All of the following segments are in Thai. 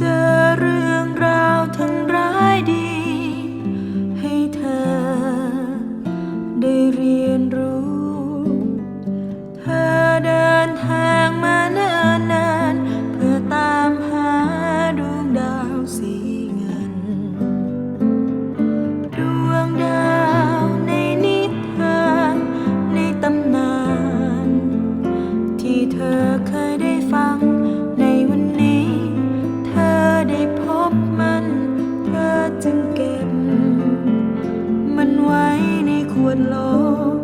เจอเรื่องราวทั้งร้ายดี ให้เธอได้เรียนรู้ Lord.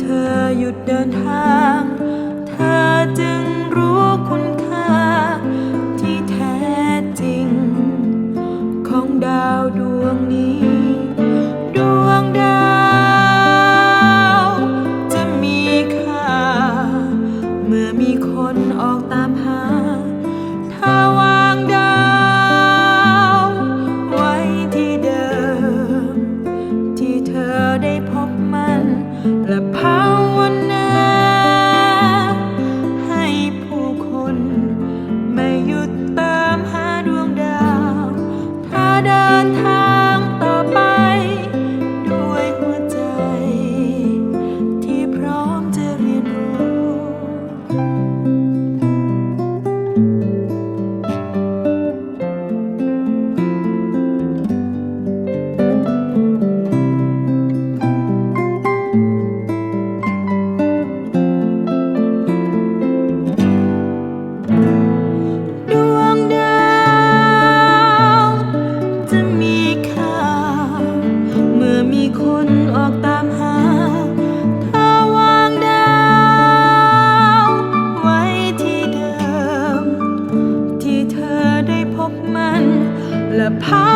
เธอหยุดเดินทาง เธอจึงรู้คุณ đơn thân มีคนออกตามหาถ้าวางดาวไว้ที่เดิม ที่เธอได้พบมันและพา